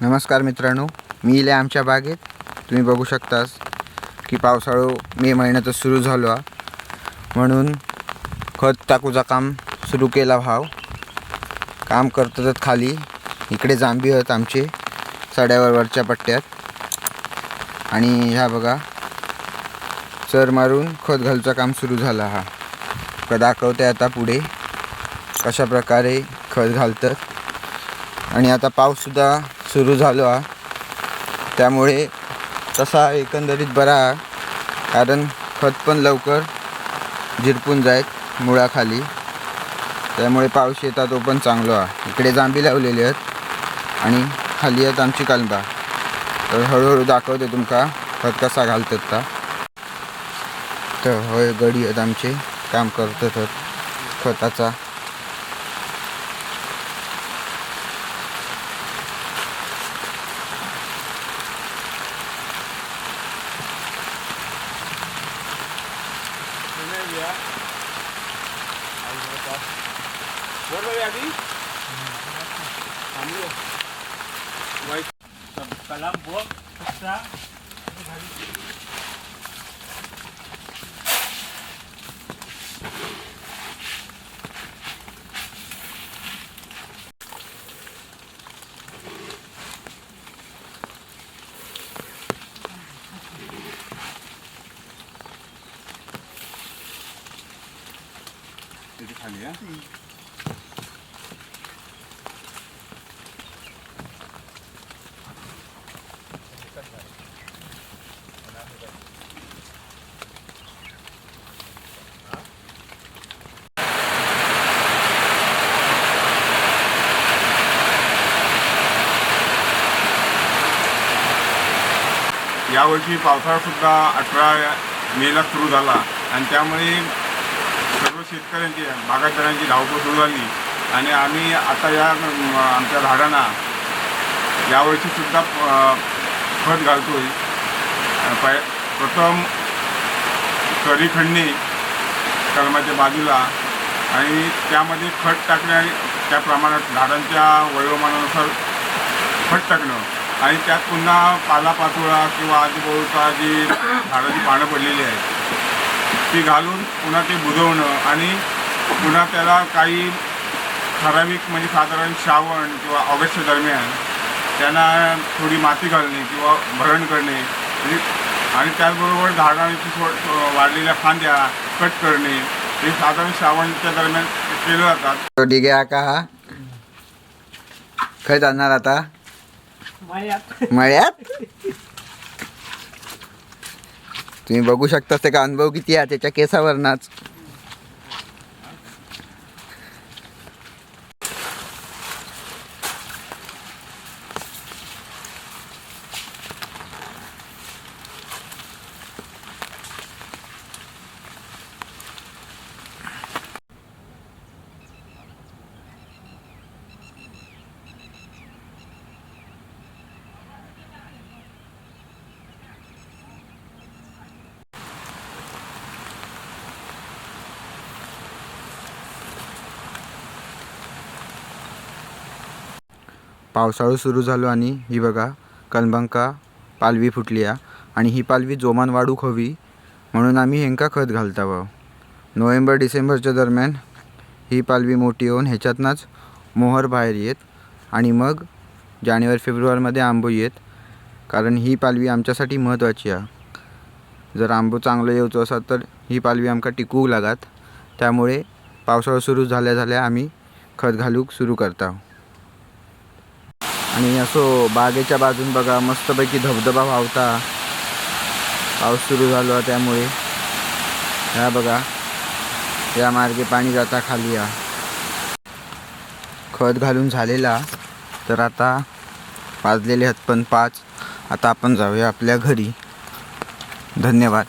नमस्कार मित्रांनो मी इले आमच्या बागेत. तुम्ही बघू शकतास की पावसाळू मे महिन्यातच सुरू झालो हा. म्हणून खत टाकूचा काम सुरू केला भाव. काम करतातच खाली. इकडे जांभी आहेत आमचे सड्यावर वरच्या पट्ट्यात. आणि ह्या बघा चर मारून खत घालचं काम सुरू झालं हा. का दाखवते आता पुढे कशा प्रकारे खत घालतात. आणि आता पाऊससुद्धा सुरू झालो हा. त्यामुळे तसा एकंदरीत बरा हा. कारण खत पण लवकर झिरपून जायत मुळाखाली. त्यामुळे पाऊस येता तो पण चांगलो हा. इकडे जांभी लावलेली आहेत आणि खाली आहेत आमची कांदा. तर हळूहळू दाखवते तुमका खत कसा घालतात का तर होय गडी आहेत आमचे. काम करतात खताचा. कलम बुक कच्चा खाली आहे यावर्षी पावसाळासुद्धा अठरा मेला सुरू झाला आणि त्यामुळे सर्व शेतकऱ्यांची बागायतदारांची धावपळ सुरू झाली. आणि आम्ही आता या आमच्या झाडांना यावर्षीसुद्धा खत घालतो आहे पाय प्रथम करी खणणे कलमाच्या बाजूला आणि त्यामध्ये खत टाकणे त्या प्रमाणात झाडांच्या वयोमानानुसार खत टाकणं. आणि त्यात पुन्हा पालापाचोळा किंवा आजूबाजूचा जी झाडाची पानं पडलेली आहेत ती घालून पुन्हा ते बुजवणं आणि पुन्हा त्याला काही ठराविक म्हणजे साधारण श्रावण किंवा ऑगस्ट दरम्यान त्यांना थोडी माती घालणे किंवा भरण करणे म्हणजे आणि त्याचबरोबर झाडांची थोड वाढलेल्या फांद्या कट करणे हे साधारण श्रावणच्या दरम्यान केलं जातात. ठीक आहे का हा. जाणार आता? मळ्यात. तुम्ही बघू शकता त्याचा अनुभव किती आहे त्याच्या केसावरनाच. पावसाळू सुरू झालो आणि ही बघा कलबंका पालवी फुटली आहे आणि ही पालवी जोमान वाढूक हवी म्हणून आम्ही हेंका खत घालता भाव नोव्हेंबर डिसेंबरच्या दरम्यान ही पालवी मोठी होऊन ह्याच्यातनंच मोहर बाहेर येत आणि मग जानेवारी फेब्रुवारीमध्ये आंबो येत कारण ही पालवी आमच्यासाठी महत्त्वाची आहे. जर आंबो चांगलं येवचो असा तर ही पालवी आमका टिकू लागत. त्यामुळे पावसाळा सुरू झाल्या झाल्या आम्ही खत घालूक सुरू करता आणि असो बागेच्या बाजून बघा मस्तपैकी धबधबा व्हावता पाऊस सुरू झालो आहे त्यामुळे. ह्या बघा या मार्गे पाणी जाता खाली या. खत घालून झालेला तर आता पाजलेले आहेत पण पाच. आता आपण जाऊया आपल्या घरी. धन्यवाद.